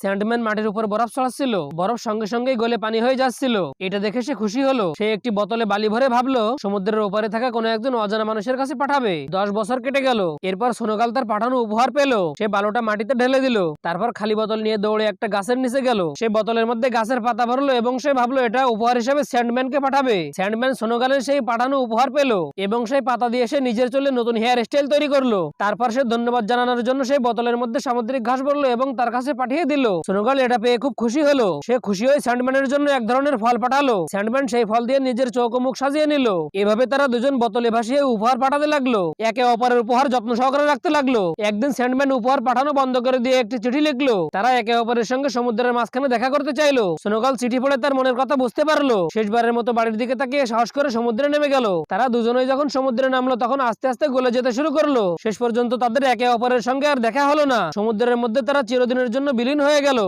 Sandman মাটির উপর বরফ ছড়াচ্ছিল। বরফ সঙ্গে সঙ্গেই গলে পানি হয়ে যাচ্ছিল। এটা দেখে সে খুশি হলো। সে একটি বোতলে বালি ভরে ভাবলো, সমুদ্রের ওপারে থাকা কোনো একজন অজানা মানুষের কাছে পাঠাবে। দশ বছর কেটে গেল। এরপর সোনকাল তার পাঠানো উপহার পেল। সে বালুটা মাটিতে ঢেলে দিল। তারপর খালি বোতল নিয়ে দৌড়ে একটা গাছের নিচে গেল। সে বোতলের মধ্যে গাছের পাতা ভরলো এবং সে ভাবলো, এটা উপহার হিসেবে স্যান্ডম্যানকে পাঠাবে। স্যান্ডম্যান সোনকালের সেই পাঠানো উপহার পেল এবং সেই পাতা দিয়ে সে নিজের চলে নতুন হেয়ার স্টাইল তৈরি করল। তারপর সে ধন্যবাদ জানানোর জন্য সেই বোতলের মধ্যে সামুদ্রিক ঘাস ভরলো এবং তার কাছে পাঠিয়ে দিল। সোনকাল এটা পেয়ে খুব খুশি হলো। সে খুশি হয়ে স্যান্ডম্যানের জন্য এক ধরনের ফল পাঠালো। স্যান্ডম্যান সেই ফল দিয়ে নিজের চোখ মুখ সাজিয়ে নিল। এভাবে তারা দুজন বোতলে ভাসিয়ে উপহার পাঠাতে লাগল। একে অপরের উপহার যত্ন সহকারে রাখতে লাগল। একদিন স্যান্ডম্যান উপহার পাঠানো বন্ধ করে দিয়ে একটি চিঠি লিখলো। তারা একে অপরের সঙ্গে সমুদ্রের মাঝখানে দেখা করতে চাইলো। সোনকাল চিঠি পড়ে তার মনের কথা বুঝতে পারল। শেষবারের মতো বাড়ির দিকে তাকিয়ে সাহস করে সমুদ্রে নেমে গেল। তারা দুজনেই যখন সমুদ্রে নামলো তখন আস্তে আস্তে গলে যেতে শুরু করল। শেষ পর্যন্ত তাদের একে অপরের সঙ্গে আর দেখা হলো না। সমুদ্রের মধ্যে তারা চিরদিনের জন্য বিলীন হয়ে গেল